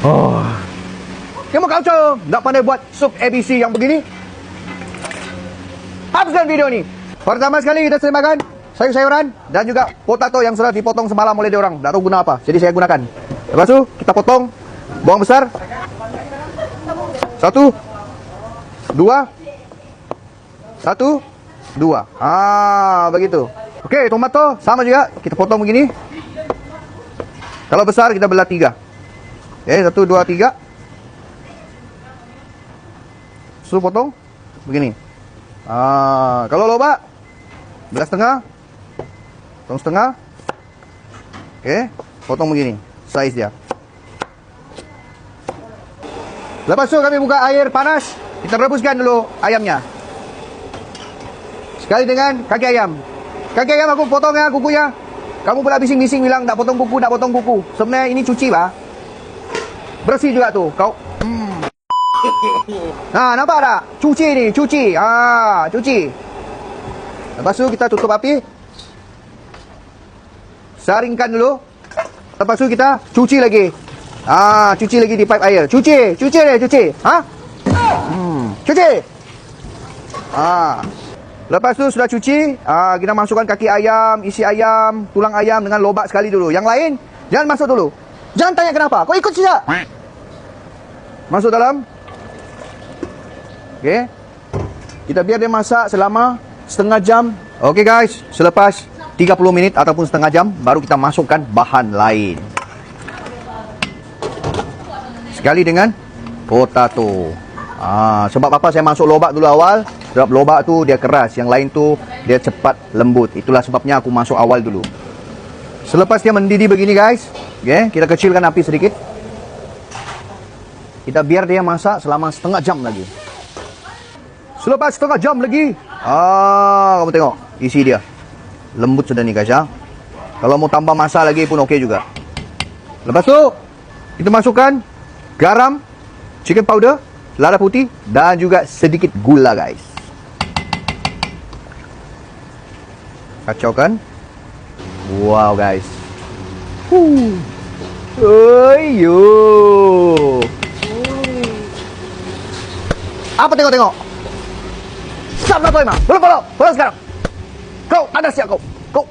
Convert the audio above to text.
Oh. Kamu kacau, tak pandai buat sup ABC yang begini? Habiskan video ni. Pertama sekali kita sediakan sayur-sayuran dan juga potato yang sudah dipotong semalam oleh diorang. Tak tahu guna apa. Jadi saya gunakan. Lepas tu kita potong bawang besar. Satu. Dua. Satu. Dua. Ah, begitu. Okey, tomato sama juga. Kita potong begini. Kalau besar kita belah tiga. Okey, satu, dua, tiga. Suruh potong begini. Ah, kalau lobak belah setengah. Potong setengah. Okey, potong begini. Saiz dia. Lepas tu kami buka air panas. Kita rebuskan dulu ayamnya. Sekali dengan kaki ayam. Kaki ayam aku potong ya kukunya. Kamu pula bising-bising bilang tak potong kuku, tak potong kuku. Sebenarnya ini cuci bah. Bersih juga tu. Kau. Hmm. Nah, nampak tak? Cuci ni, cuci. Ah, cuci. Lepas tu kita tutup api. Saringkan dulu. Lepas tu kita cuci lagi. Ah, cuci lagi di pipe air. Cuci, cuci ni, cuci. Ha? Hmm, cuci. Ah. Lepas tu sudah cuci, ah, kita masukkan kaki ayam, isi ayam, tulang ayam dengan lobak sekali dulu. Yang lain, jangan masuk dulu. Jangan tanya kenapa. Kau ikut saja. Masuk dalam. Okey. Kita biar dia masak selama setengah jam. Okey guys, selepas 30 minit ataupun setengah jam baru kita masukkan bahan lain. Sekali dengan potato. Ah, sebab apa saya masuk lobak dulu awal? Sebab lobak tu dia keras, yang lain tu dia cepat lembut. Itulah sebabnya aku masuk awal dulu. Selepas dia mendidih begini guys, okay, kita kecilkan api sedikit. Kita biar dia masak selama setengah jam lagi. Selepas setengah jam lagi, ah kamu tengok isi dia. Lembut sudah ni guys ya. Kalau mau tambah masa lagi pun okey juga. Lepas tu kita masukkan garam, chicken powder, lada putih dan juga sedikit gula guys. Kacaukan. Wow guys. Ayo. Apa tengok-tengok? Nak kau Imam? Belum belum. Belum sekarang. Kau ada siap kau. Kau.